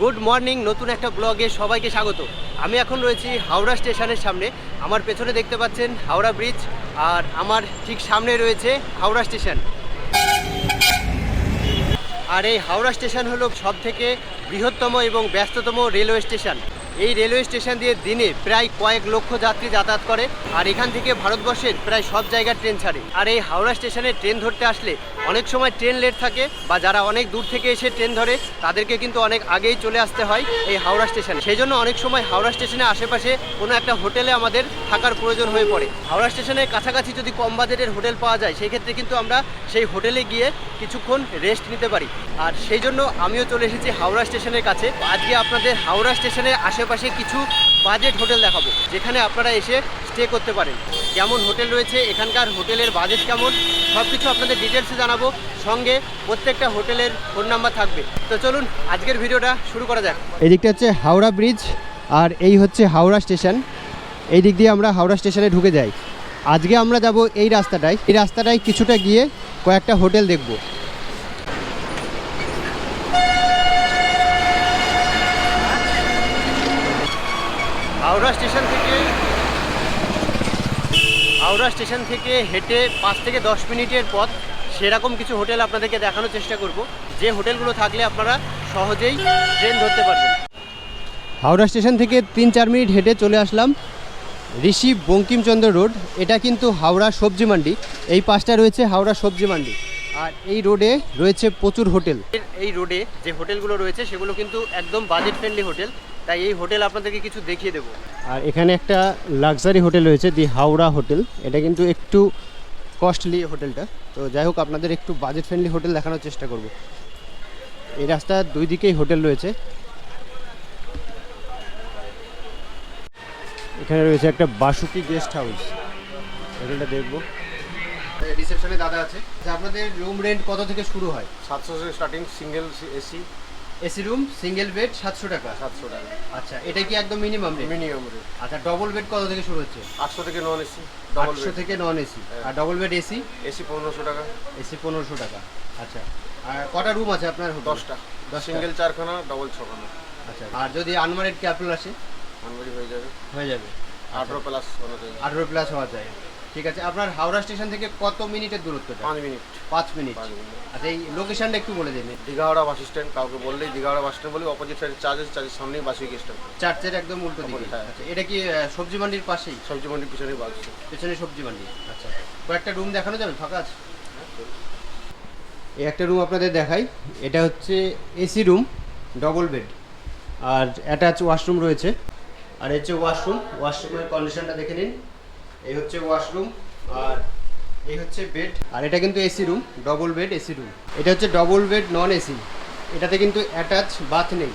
Good morning, নতুন একটা ব্লগে সবাইকে স্বাগত। আমি এখন রয়েছি হাওড়া স্টেশনের সামনে। আমার পেছনে দেখতে পাচ্ছেন হাওড়া ব্রিজ, আর আমার ঠিক সামনে রয়েছে হাওড়া স্টেশন। আর এই হাওড়া স্টেশন হলো সবথেকে বৃহত্তম এবং ব্যস্ততম রেলওয়ে স্টেশন। এই রেলওয়ে স্টেশন দিয়ে দিনে প্রায় কয়েক লক্ষ যাত্রী যাতায়াত করে, আর এখান থেকে ভারতবর্ষের প্রায় সব জায়গার ট্রেন ছাড়ে। আর এই হাওড়া স্টেশনে ট্রেন ধরতে আসলে অনেক সময় ট্রেন লেট থাকে, বা যারা অনেক দূর থেকে এসে ট্রেন ধরে, তাদেরকে কিন্তু অনেক আগেই চলে আসতে হয় এই হাওড়া স্টেশনে। সেই জন্য অনেক সময় হাওড়া স্টেশনের আশেপাশে কোনো একটা হোটেলে আমাদের থাকার প্রয়োজন হয়ে পড়ে। হাওড়া স্টেশনের কাছাকাছি যদি কম বাজেটের হোটেল পাওয়া যায় সেই ক্ষেত্রে কিন্তু আমরা সেই হোটেলে গিয়ে কিছুক্ষণ রেস্ট নিতে পারি। আর সেই জন্য আমিও চলে এসেছি হাওড়া স্টেশনের কাছে। আজকে আপনাদের হাওড়া স্টেশনের আশেপাশে কিছু বাজেট হোটেল দেখাবো, যেখানে আপনারা এসে স্টে করতে পারেন। কেমন হোটেল রয়েছে, এখানকার হোটেলের বাজেট কেমন সব কিছু আপনাদের ডিটেলসে জানাব। সঙ্গে প্রত্যেকটা হোটেলের ফোন নাম্বার থাকবে। তো চলুন, আজকের ভিডিওটা শুরু করা যাক। এই দিকটা হচ্ছে হাওড়া ব্রিজ আর এই হচ্ছে হাওড়া স্টেশন এই দিক দিয়ে আমরা হাওড়া স্টেশনে ঢুকে যাই। আজকে আমরা যাব এই রাস্তাটায়। এই রাস্তাটায় কিছুটা গিয়ে কয়েকটা হোটেল দেখব। হাওড়া স্টেশন থেকে, হাওড়া স্টেশন থেকে হেঁটে পাঁচ থেকে দশ মিনিটের পথ, সেরকম কিছু হোটেল আপনাদেরকে দেখানোর চেষ্টা করব। যে হোটেলগুলো থাকলে আপনারা সহজেই ট্রেন ধরতে পারবেন। হাওড়া স্টেশন থেকে তিন চার মিনিট হেঁটে চলে আসলাম ঋষি বঙ্কিমচন্দ্র রোড। এটা কিন্তু হাওড়া সবজি মান্ডি। এই পাশটা রয়েছে হাওড়া সবজি মান্ডি। আর এই রোডে রয়েছে প্রচুর হোটেল। এই রোডে যে হোটেলগুলো রয়েছে, সেগুলো কিন্তু একদম বাজেট ফ্রেন্ডলি হোটেল। তাই এই হোটেল আপনাদেরকে কিছু দেখিয়ে দেবো। আর এখানে একটা লাক্সারি হোটেল রয়েছে দি হাওড়া হোটেল। এটা কিন্তু একটু কস্টলি হোটেলটা। তো যাই হোক আপনাদের একটু বাজেট ফ্রেন্ডলি হোটেল দেখানোর চেষ্টা করব। এই রাস্তার দুই দিকেই হোটেল রয়েছে। এখানে রয়েছে একটা বাসুকি গেস্ট হাউস। হোটেলটা দেখব। রিসেপশনে দাদা আছে। আপনাদের রুম রেন্ট কত থেকে শুরু হয়? সাতশো starting single AC AC room single bed সাতশো টাকা। সাতশো টাকা। আচ্ছা এটা কি একদম মিনিমাম রেট মিনিমাম রেট আচ্ছা ডবল বেড কত থেকে শুরু হচ্ছে? আটশো থেকে নন এসি আটশো থেকে নন এসি আর ডবল বেড এসি এসি পনেরোশো টাকা। এসি পনেরোশো টাকা। আচ্ছা আর কটা রুম আছে আপনার দশটা। দশ সিঙ্গেল চারখানা ডবল ছখানা। আচ্ছা আর যদি আনমারেড ক্যাপিটাল আসে? আনবাড়ি হয়ে যাবে। হয়ে যাবে। আঠারো প্লাস আঠারো প্লাস হওয়া যায়। ঠিক আছে আপনার হাওড়া স্টেশন থেকে কত মিনিটের দূরত্বটা? পাঁচ মিনিট। পাঁচ মিনিট। আচ্ছা এই লোকেশনটা একটু বলে দিন। দীঘাওড়া বাস স্ট্যান্ড কাউকে বললেই দীঘাওড়া বাস স্ট্যান্ড বলি অপোজিট সাইড চার্জেস চার্জের সামনেই বাসি স্ট্যান্ড চার্চের একদম উল্টো দিকে। হ্যাঁ। আচ্ছা এটা কি সবজি মান্ডির পাশেই? সবজি মন্ডির পিছনে বাস। পিছনে সবজি মান্ডি। আচ্ছা কয়েকটা রুম দেখানো যাবে? ফাঁকা আছে? এই একটা রুম আপনাদের দেখাই। এটা হচ্ছে এসি রুম ডবল বেড আর অ্যাটাচ ওয়াশরুম রয়েছে। আর এই হচ্ছে ওয়াশরুম ওয়াশরুমের কন্ডিশনটা দেখে নিন। এই হচ্ছে ওয়াশরুম আর এই হচ্ছে বেড আর এটা কিন্তু AC room double bed AC room এটা হচ্ছে ডবল বেড নন এসি এটাতে কিন্তু অ্যাটাচ বাথ নেই।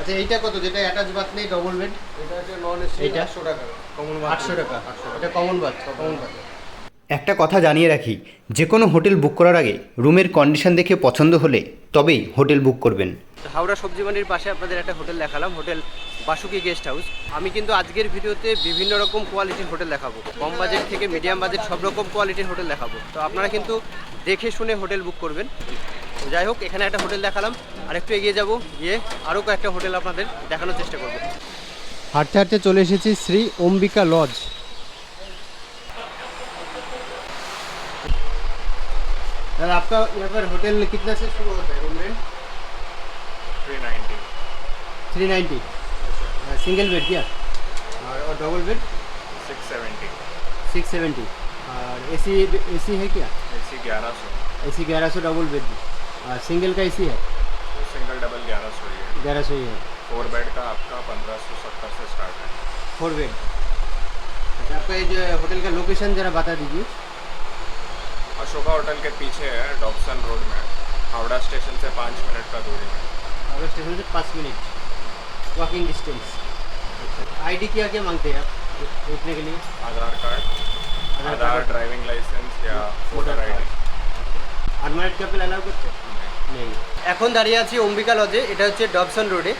আচ্ছা এইটা কত? যেটা অ্যাটাচ বাথ নেই ডবল বেড এটা হচ্ছে নন এসি? আটশো টাকা। কমন আটশো টাকা। এটা কমন বাথ কমন বাথ একটা কথা জানিয়ে রাখি যে কোনো হোটেল বুক করার আগে রুমের কন্ডিশন দেখে পছন্দ হলে তবেই হোটেল বুক করবেন। হাওড়া সবজি মান্ডির পাশে আপনাদের একটা হোটেল দেখালাম হোটেল বাসুকি গেস্ট হাউস। আমি কিন্তু আজকের ভিডিওতে বিভিন্ন রকম কোয়ালিটির হোটেল দেখাবো। কম বাজেট থেকে মিডিয়াম বাজেট সব রকম কোয়ালিটির হোটেল দেখাবো। তো আপনারা কিন্তু দেখে শুনে হোটেল বুক করবেন। যাই হোক এখানে একটা হোটেল দেখালাম। আর একটু এগিয়ে যাব গিয়ে আরও কয়েকটা হোটেল আপনাদের দেখানোর চেষ্টা করব। হাঁটতে হাঁটতে চলে এসেছি শ্রী অম্বিকা লজ सर आपका यहाँ पर होटल कितना से शुरू होता है room rent three ninety three ninety single bed क्या? और double bed six seventy. Six seventy. और ए सी ए सी है क्या? ए सी ग्यारह सौ। ए सी ग्यारह सौ डबल बेड और सिंगल का ए सी है? तो सिंगल डबल ग्यारह सौ ही है। ग्यारह सौ ही है। फोर बेड का आपका पंद्रह सौ सत्तर से स्टार्ट है। फोर बेड अच्छा आपका ये जो होटल का लोकेशन ज़रा बता दीजिए। अशोका होटल के पीछे है डॉक्सन रोड में हावड़ा स्टेशन से पाँच मिनट का दूरी में हावड़ा स्टेशन से पाँच मिनट वॉकिंग डिस्टेंस अच्छा आई डी क्या क्या मांगते हैं आप रुकने के लिए Aadhaar card Aadhaar driving licence या voter I D unmarried couple allow করতে নেই এখন দাঁড়িয়ে আছি অম্বিকা লজে এটা হচ্ছে ডবসন রোডে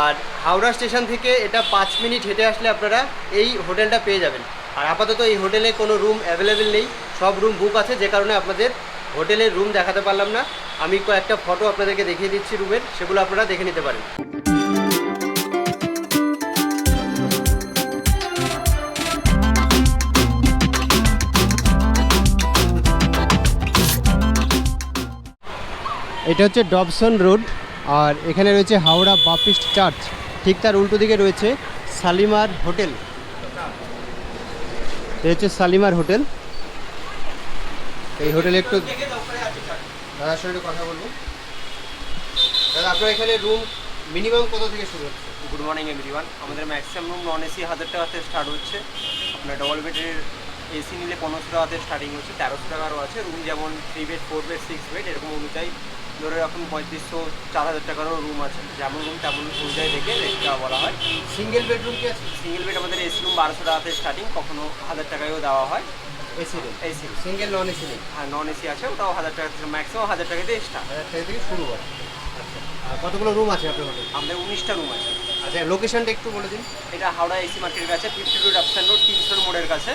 আর হাওড়া স্টেশন থেকে এটা পাঁচ মিনিট হেঁটে আসলে আপনারা এই হোটেলটা পেয়ে যাবেন আর আপাতত এই হোটেলে কোনো রুম অ্যাভেলেবেল নেই সব রুম বুক আছে, যে কারণে আপনাদের হোটেলের রুম দেখাতে পারলাম না। আমি কয়েকটা ফটো আপনাদেরকে দেখিয়ে দিচ্ছি রুমের সেগুলো আপনারা দেখে নিতে পারেন। এটা হচ্ছে ডবসন রোড আর এখানে রয়েছে হাওড়া বাপিস্ট চার্চ ঠিক তার উল্টো দিকে রয়েছে শালিমার হোটেল। এটা হচ্ছে শালিমার হোটেল। এই হোটেলে একটু দাদার সঙ্গে কথা বলব। দাদা আপনার এখানে রুম মিনিমাম কত থেকে শুরু হচ্ছে? গুড মর্নিং এভরিওয়ান আমাদের ম্যাক্সিমাম রুম নন এসি হাজার টাকাতে স্টার্ট হচ্ছে। আপনার ডবল বেডের এসি নিলে পনেরোশো টাকাতে স্টার্টিং হচ্ছে তেরোশো টাকারও আছে। রুম যেমন three bed four bed six bed এরকম অনুযায়ী ধরে রাখুন পঁয়ত্রিশশো চার হাজার টাকারও রুম আছে। যেমন রুম তেমন অনুযায়ী দেখে রেটটা বলা হয়। সিঙ্গেল বেডরুম কি আছে? সিঙ্গেল বেড আমাদের এসি রুম বারোশো টাকাতে স্টার্টিং কখনো হাজার টাকায়ও দেওয়া হয়। AC room AC single non AC নেই হ্যাঁ নন এসি আছে ওটাও হাজার টাকা থেকে ম্যাক্সিমাম হাজার টাকাতে স্টার্ট হাজার টাকা থেকে শুরু হয়। আচ্ছা আর কতগুলো রুম আছে আপনার হোটেল আমাদের উনিশটা রুম আছে। আচ্ছা লোকেশনটা একটু বলে দিন। এটা হাওড়া এসি মার্কেটের কাছে ফিফটি টু ডাপসান রোড তিনশোর মোড়ের কাছে।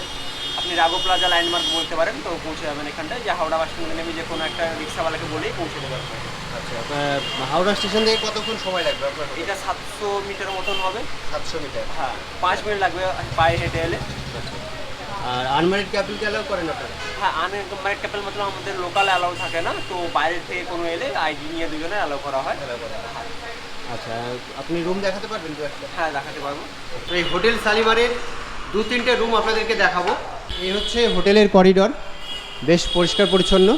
আপনি রাঘব প্লাজা ল্যান্ডমার্ক বলতে পারেন তো পৌঁছে যাবেন এখানটায়। যে হাওড়া বাস স্ট্যান্ডে নেমে যে কোনো একটা রিক্সাওয়ালাকে বলেই পৌঁছে দেবেন। আচ্ছা হাওড়া স্টেশন থেকে কতক্ষণ সময় লাগবে আপনার এটা সাতশো মিটার মতন হবে। সাতশো মিটার। হ্যাঁ পাঁচ মিনিট লাগবে পায়ে হেঁটে এলে। আর আনম্যারিড ক্যাপিলকে অ্যালাউ করেন আপনারা? হ্যাঁ আনম্যারিড কাপেল মতলব আমাদের লোকাল অ্যালাউ থাকে না তো বাইরের থেকে কোনো এলে আইডি নিয়ে দুজনে অ্যালাউ করা হয়। আচ্ছা আপনি রুম দেখাতে পারবেন দু একটা? হ্যাঁ দেখাতে পারব। তো এই হোটেল শালিমারের দু তিনটে রুম আপনাদেরকে দেখাবো। এই হচ্ছে হোটেলের করিডর বেশ পরিষ্কার পরিচ্ছন্ন।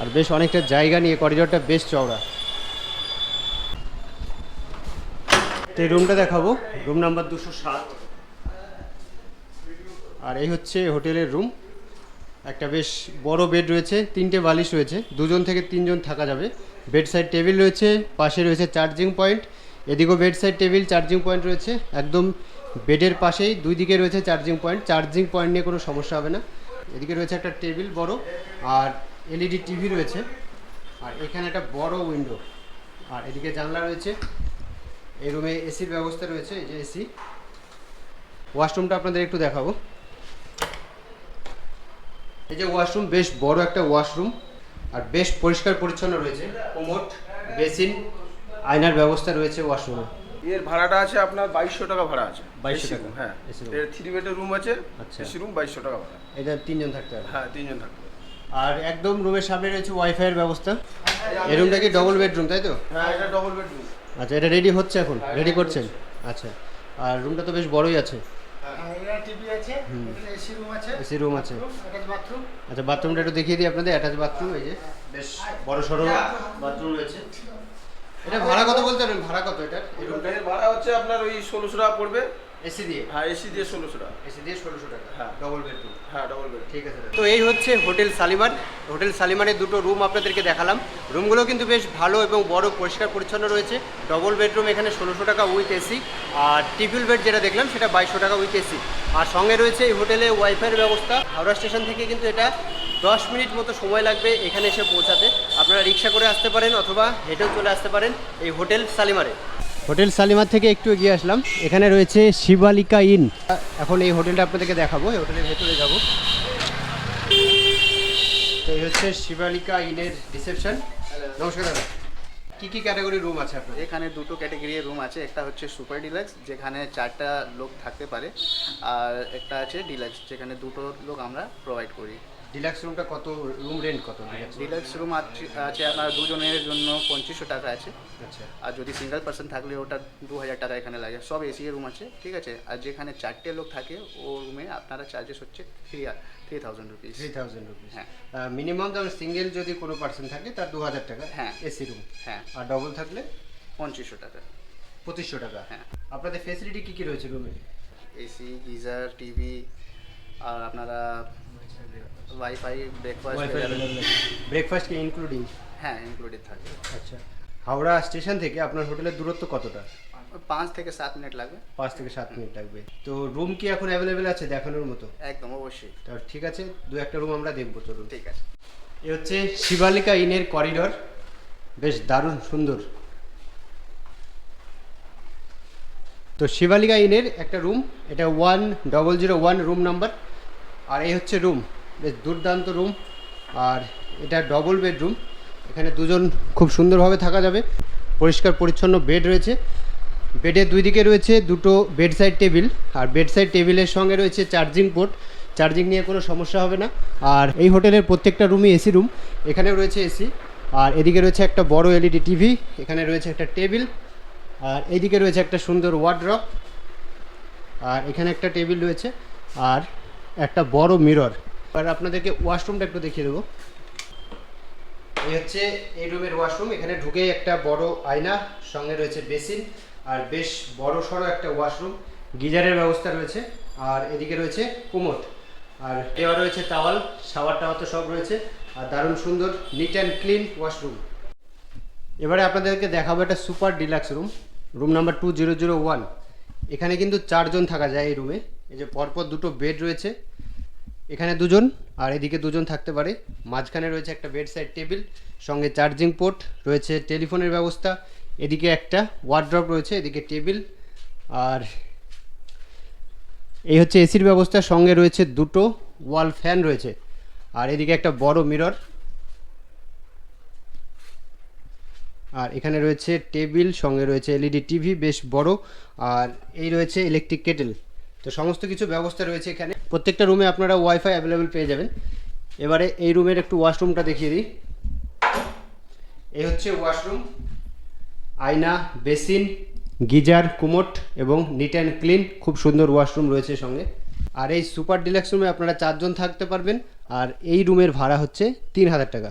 আর বেশ অনেকটা জায়গা নিয়ে করিডরটা বেশ চওড়া। তো এই রুমটা দেখাবো। রুম নাম্বার দুশো সাত। আর এই হচ্ছে হোটেলের রুম। একটা বেশ বড় বেড রয়েছে, তিনটে বালিশ রয়েছে, দুজন থেকে তিনজন থাকা যাবে। বেড সাইড টেবিল রয়েছে, পাশে রয়েছে চার্জিং পয়েন্ট। এদিকেও bed side table, charging point রয়েছে, একদম বেডের পাশেই। দুই দিকে রয়েছে চার্জিং পয়েন্ট চার্জিং পয়েন্ট নিয়ে কোনো সমস্যা হবে না। এদিকে রয়েছে একটা টেবিল বড়, আর এলইডি টিভি রয়েছে, আর এখানে একটা বড় উইন্ডো। আর এদিকে জানলা রয়েছে, এই রুমে এসির ব্যবস্থা রয়েছে, এই যে এসি। ওয়াশরুমটা আপনাদের একটু দেখাবো। এই যে ওয়াশরুম বেশ বড় একটা ওয়াশরুম আর বেশ পরিষ্কার পরিচ্ছন্ন রয়েছে। কোমোট বেসিন আয়নার ব্যবস্থা রয়েছে ওয়াশরুমে এর ভাড়াটা আছে আপনার বাইশশো টাকা ভাড়া আছে। 2200 AC টাকা, হ্যাঁ। এর থ্রি বেডের রুম আছে আচ্ছা। এসি রুম বাইশশো টাকা ভাড়া। এটা তিনজন থাকতে হবে। হ্যাঁ তিনজন থাকতে আর একদম রুমের সামনে রয়েছে ওয়াইফাইয়ের ব্যবস্থা। এই রুমটা কি ডবল বেডরুম তাই তো? হ্যাঁ এটা ডবল বেডরুম আচ্ছা এটা রেডি হচ্ছে এখন? রেডি করছেন? আচ্ছা। আর রুমটা তো বেশ বড়ই আছে। এসি রুম আছে এসি আছে। আচ্ছা বাথরুমটা একটু দেখিয়ে দিই আপনাদের অ্যাটাচ বাথরুম এই যে। বেশ বড় সড়ো বাথরুম রয়েছে। এটা ভাড়া কত বলতে পারবেন ভাড়া কত এটা? এই রুমটা ভাড়া হচ্ছে আপনার ওই ষোলোশো টাকা পড়বে। এসি দিয়ে? হ্যাঁ এসি দিয়ে ষোলোশো টাকা। এসি দিয়ে ষোলোশো টাকা? হ্যাঁ। ডবল বেডরুম হ্যাঁ ডবল বেড ঠিক আছে তো এই হচ্ছে হোটেল শালিমার হোটেল শালিমারের দুটো রুম আপনাদেরকে দেখালাম। রুমগুলো কিন্তু বেশ ভালো এবং বড় পরিষ্কার পরিচ্ছন্ন রয়েছে। ডবল বেডরুম এখানে ষোলোশো টাকা উইথ এসি আর ট্রিপল বেড যেটা দেখলাম সেটা বাইশশো টাকা উইথ এসি আর সঙ্গে রয়েছে এই হোটেলে ওয়াইফাইয়ের ব্যবস্থা। হাওড়া স্টেশন থেকে কিন্তু এটা দশ মিনিট মতো সময় লাগবে এখানে এসে পৌঁছাতে। আপনারা রিক্সা করে আসতে পারেন অথবা হেঁটেও চলে আসতে পারেন এই হোটেল শালিমারে হোটেল শালিমার থেকে একটু এগিয়ে আসলাম। এখানে রয়েছে শিবালিকা ইন। এখন এই হোটেলটা আপনাদেরকে দেখাবো, এই হোটেলের ভেতরে যাব। তো এই হচ্ছে শিবালিকা ইনের রিসেপশন। নমস্কার দাদা। কি কি ক্যাটাগরি রুম আছে আপনার? এখানে দুটো ক্যাটাগরি রুম আছে, একটা হচ্ছে সুপার ডিলাক্স, যেখানে চারটা লোক থাকতে পারে, আর একটা আছে ডিলাক্স, যেখানে দুটো লোক আমরা প্রোভাইড করি। ডিলাক্স রুমটা কত রুম রেন্ট কত? ডিলাক্স ডিলাক্স রুম আছে আপনার দুজনের জন্য পঁচিশশো টাকা আছে। আচ্ছা। আর যদি সিঙ্গেল পার্সন থাকলে ওটা দু হাজার টাকা এখানে লাগে। সব এসি রুম আছে ঠিক আছে? আর যেখানে চারটে লোক থাকে ও রুমে আপনারা চার্জেস হচ্ছে three three thousand rupees three thousand rupees হ্যাঁ। মিনিমাম যেমন সিঙ্গেল যদি কোনো পার্সন থাকে তার দু হাজার টাকা হ্যাঁ। এসি রুম হ্যাঁ। আর ডবল থাকলে? পঁচিশশো টাকা। পঁচিশশো টাকা। হ্যাঁ। আপনাদের ফেসিলিটি কী কী রয়েছে রুমে এসি গিজার টিভি আর আপনারা ওয়াইফাই ব্রেকফাস্ট ব্রেকফাস্ট কি ইনক্লুডিং হ্যাঁ ইনক্লুডেড থাকে। আচ্ছা। হাওড়া স্টেশন থেকে আপনার হোটেলের দূরত্ব কতটা? পাঁচ থেকে সাত মিনিট লাগবে। পাঁচ থেকে সাত মিনিট লাগবে। তো রুম কি এখন অ্যাভেলেবেল আছে দেখানোর মতো? একদম অবশ্যই। তা ঠিক আছে দু একটা রুম আমরা দেখব চলুন। ঠিক আছে। এ হচ্ছে শিবালিকা ইনের করিডর বেশ দারুণ সুন্দর। তো শিবালিকা ইনের একটা রুম এটা one double zero one room number আর এই হচ্ছে রুম বেশ দুর্দান্ত রুম আর এটা ডবল বেডরুম এখানে দুজন খুব সুন্দরভাবে থাকা যাবে, পরিষ্কার পরিচ্ছন্ন বেড রয়েছে বেডের দুই দিকে রয়েছে দুটো বেড সাইড টেবিল আর বেড সাইড টেবিলের সঙ্গে রয়েছে চার্জিং পোর্ট চার্জিং নিয়ে কোনো সমস্যা হবে না, আর এই হোটেলের প্রত্যেকটা রুমই এসি রুম এখানেও রয়েছে এসি আর এদিকে রয়েছে একটা বড় এলইডি টিভি এখানে রয়েছে একটা টেবিল আর এইদিকে রয়েছে একটা সুন্দর ওয়ার্ড্রপ আর এখানে একটা টেবিল রয়েছে, আর একটা বড় মিরর আর আপনাদেরকে ওয়াশরুমটা একটু দেখিয়ে দেবো। এই হচ্ছে এই রুমের ওয়াশরুম এখানে ঢুকেই একটা বড় আয়না, সঙ্গে রয়েছে বেসিন আর বেশ বড় সড়ো একটা ওয়াশরুম গিজারের ব্যবস্থা রয়েছে, আর এদিকে রয়েছে কুমোট আর দেওয়া রয়েছে টাওয়াল শাওয়ার টাওয়ার তো সব রয়েছে, আর দারুণ সুন্দর নিট অ্যান্ড ক্লিন ওয়াশরুম এবারে আপনাদেরকে দেখাবো একটা super deluxe room room number two zero zero one এখানে কিন্তু চারজন থাকা যায় এই রুমে এই যে পরপর দুটো বেড রয়েছে এখানে দুজন, আর এদিকে দুজন থাকতে পারে। মাঝখানে রয়েছে একটা বেড সাইড টেবিল সঙ্গে চার্জিং পোর্ট রয়েছে টেলিফোনের ব্যবস্থা, এদিকে একটা ওয়ার্ড্রপ রয়েছে, এদিকে টেবিল আর এই হচ্ছে এসির ব্যবস্থা, সঙ্গে রয়েছে দুটো ওয়াল ফ্যান রয়েছে, আর এদিকে একটা বড় মিরর আর এখানে রয়েছে টেবিল সঙ্গে রয়েছে এলইডি টিভি বেশ বড়, আর এই রয়েছে ইলেকট্রিক কেটেল তো সমস্ত কিছু ব্যবস্থা রয়েছে এখানে। প্রত্যেকটা রুমে আপনারা ওয়াইফাই অ্যাভেলেবেল পেয়ে যাবেন। এবারে এই রুমের একটু ওয়াশরুমটা দেখিয়ে দিই। এই হচ্ছে ওয়াশরুম আয়না, বেসিন, গিজার, কুমোট এবং নিট অ্যান্ড ক্লিন খুব সুন্দর ওয়াশরুম রয়েছে সঙ্গে। আর এই সুপার ডিলাক্স রুমে আপনারা চারজন থাকতে পারবেন। আর এই রুমের ভাড়া হচ্ছে তিন হাজার টাকা।